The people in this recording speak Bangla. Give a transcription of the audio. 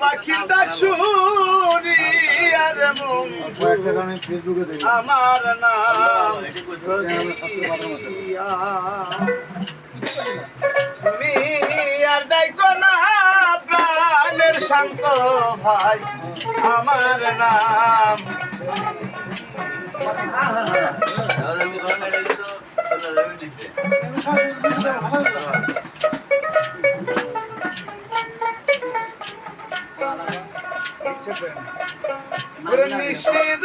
পাখিটা দাসুরি আর আমার নাম তুমি আর দেখো না প্রাণের শান্ত ভাই আমার নাম। আমি নিশ্চিত